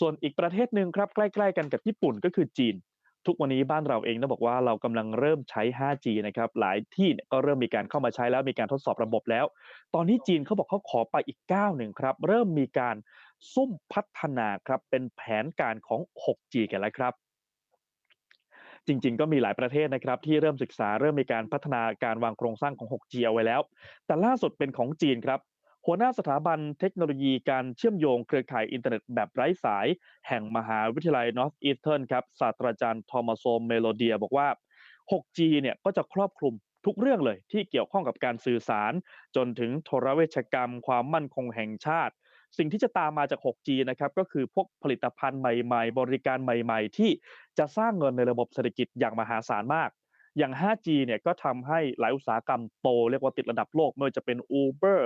ส่วนอีกประเทศหนึ่งครับใกล้ ๆ กันกับญี่ปุ่นก็คือจีน ทุกวันนี้บ้านเราเองต้องบอกว่าเรากำลังเริ่มใช้ 5G นะครับหลายที่ก็เริ่มมีการเข้ามาใช้แล้วมีการทดสอบระบบแล้ว ตอนนี้จีนเขาบอกเขาขอไปอีกก้าวหนึ่งครับเริ่มมีการซุ่มพัฒนาครับเป็นแผนการของ 6G กันแล้วครับจริงๆ ก็มีหลายประเทศนะครับที่เริ่มศึกษาเริ่มมีการพัฒนาการวางโครงสร้างของ 6G เอาไว้แล้ว แต่ล่าสุดเป็นของจีนครับ หัวหน้าสถาบันเทคโนโลยีการเชื่อมโยงเครือข่ายอินเทอร์เน็ตแบบไร้สาย แห่งมหาวิทยาลัย Northeastern ครับศาสตราจารย์ทอมัสโซเมโลเดียบอกว่า 6G เนี่ยก็จะครอบคลุมทุกเรื่องเลยที่เกี่ยวข้องกับการสื่อสาร จนถึงโทรเวชกรรม ความมั่นคงแห่งชาติ สิ่งที่จะตามมาจาก 6G นะครับก็คือพวกผลิตภัณฑ์ใหม่ ๆ บริการใหม่ ๆ ที่จะสร้างเงินในระบบเศรษฐกิจอย่างมหาศาลมาก อย่าง 5G เนี่ยก็ทำให้หลายอุตสาหกรรมโต เรียกว่าติดระดับโลกไม่ว่าจะเป็น Uber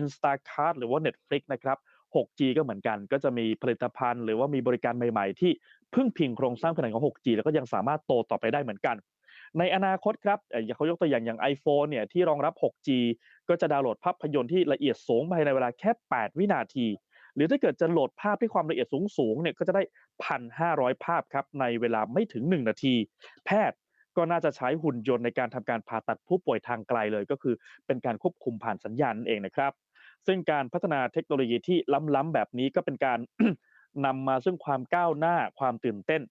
Instacart หรือว่า Netflix นะครับ 6G ก็เหมือนกัน ก็จะมีผลิตภัณฑ์ หรือว่ามีบริการใหม่ๆ ที่พึ่งพิงโครงสร้างพื้นฐานของ 6G แล้วก็ยังสามารถโตต่อไปได้เหมือนกัน ในอนาคตครับเอ่ออย่างเขายกตัวอย่างอย่าง iPhone เนี่ยที่รองรับ 6G ก็จะดาวน์โหลดภาพยนตร์ที่ละเอียดสูงภายในเวลาแค่ 8 วินาที หรือถ้าเกิดจะโหลดภาพที่ความละเอียดสูงๆเนี่ยก็จะได้ 1,500 ภาพครับในเวลาไม่ถึง 1 นาที แพทย์ ก็น่าจะใช้หุ่นยนต์ในการทำการผ่าตัดผู้ป่วยทางไกลเลย ก็คือเป็นการควบคุมผ่านสัญญาณนั่นเองนะครับ ซึ่งการพัฒนาเทคโนโลยีที่ล้ำๆแบบนี้ก็เป็นการ นำมาซึ่งความก้าวหน้าความตื่นเต้น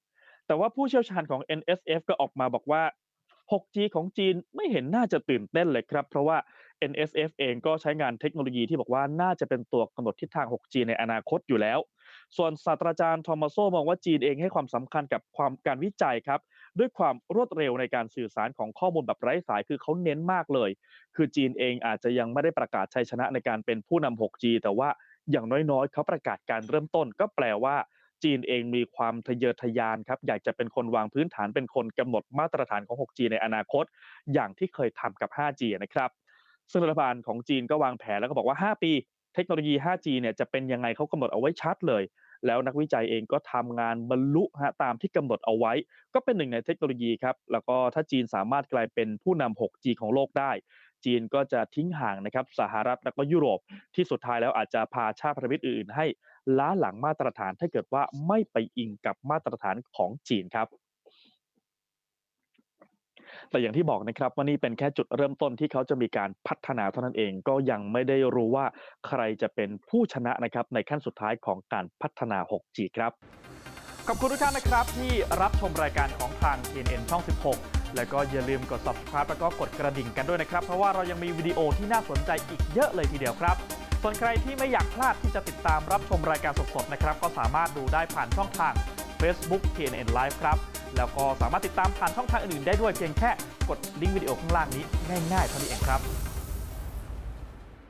แต่ว่าผู้เชี่ยวชาญของ NSF ก็ออกมาบอกว่า 6G ของจีนไม่เห็นน่าจะตื่นเต้นเลยครับ เพราะว่า NSF เองก็ใช้งานเทคโนโลยีที่บอกว่าน่าจะเป็นตัวกำหนดทิศทาง 6G ในอนาคตอยู่แล้ว ส่วนศาสตราจารย์ทอมัสโซมองว่าจีนเองให้ความสำคัญกับความการวิจัยครับ ด้วยความรวดเร็วในการสื่อสารของข้อมูลแบบไร้สายคือเขาเน้นมากเลย คือจีนเองอาจจะยังไม่ได้ประกาศชัยชนะในการเป็นผู้นำ 6G แต่ว่าอย่างน้อยๆ เขาประกาศการเริ่มต้น ก็แปลว่าจีนเองมีความทะเยอทะยานครับอยากจะเป็นคนวางพื้นฐานเป็นคนกำหนดมาตรฐานของ 6G ในอนาคต อย่างที่เคยทำกับ 5G นะครับซึ่งรัฐบาลของจีนก็วางแผนแล้วก็บอกว่า 5 ปี เทคโนโลยี 5G เนี่ยจะเป็นยังไงเขากำหนดเอาไว้ชัดเลย แล้วนักวิจัยเองก็ทำงานบรรลุฮะตามที่กำหนดเอาไว้ ก็เป็นหนึ่งในเทคโนโลยีครับ แล้วก็ถ้าจีนสามารถกลายเป็นผู้นำ 6G ของโลกได้ จีนก็จะทิ้งห่างนะครับสหรัฐและก็ยุโรป ที่สุดท้ายแล้วอาจจะพาชาติพันธมิตรอื่นๆ ให้ล้าหลังมาตรฐานถ้าเกิดว่าไม่ไปอิงกับมาตรฐานของจีนครับ แต่อย่างที่บอกนะครับว่านี่เป็นแค่จุดเริ่มต้นที่เขาจะมีการพัฒนาเท่านั้นเองก็ยังไม่ได้รู้ว่าใครจะเป็นผู้ชนะนะครับในขั้นสุดท้ายของการพัฒนา 6G ครับขอบคุณทุกท่านนะครับที่รับชมรายการของทาง TNN ช่อง 16 แล้วก็อย่าลืมกด subscribe แล้วก็กดกระดิ่งกันด้วยนะครับ เพราะว่าเรายังมีวิดีโอที่น่าสนใจอีกเยอะเลยทีเดียวครับ ส่วนใครที่ไม่อยากพลาดที่จะติดตามรับชมรายการสดๆนะครับ ก็สามารถดูได้ผ่านช่องทาง Facebook TNN Live ครับ แล้วก็สามารถติดตามผ่านช่องทางอื่นๆได้ด้วยเพียงแค่กดลิงก์วิดีโอข้างล่างนี้ง่ายๆเท่านี้เองครับ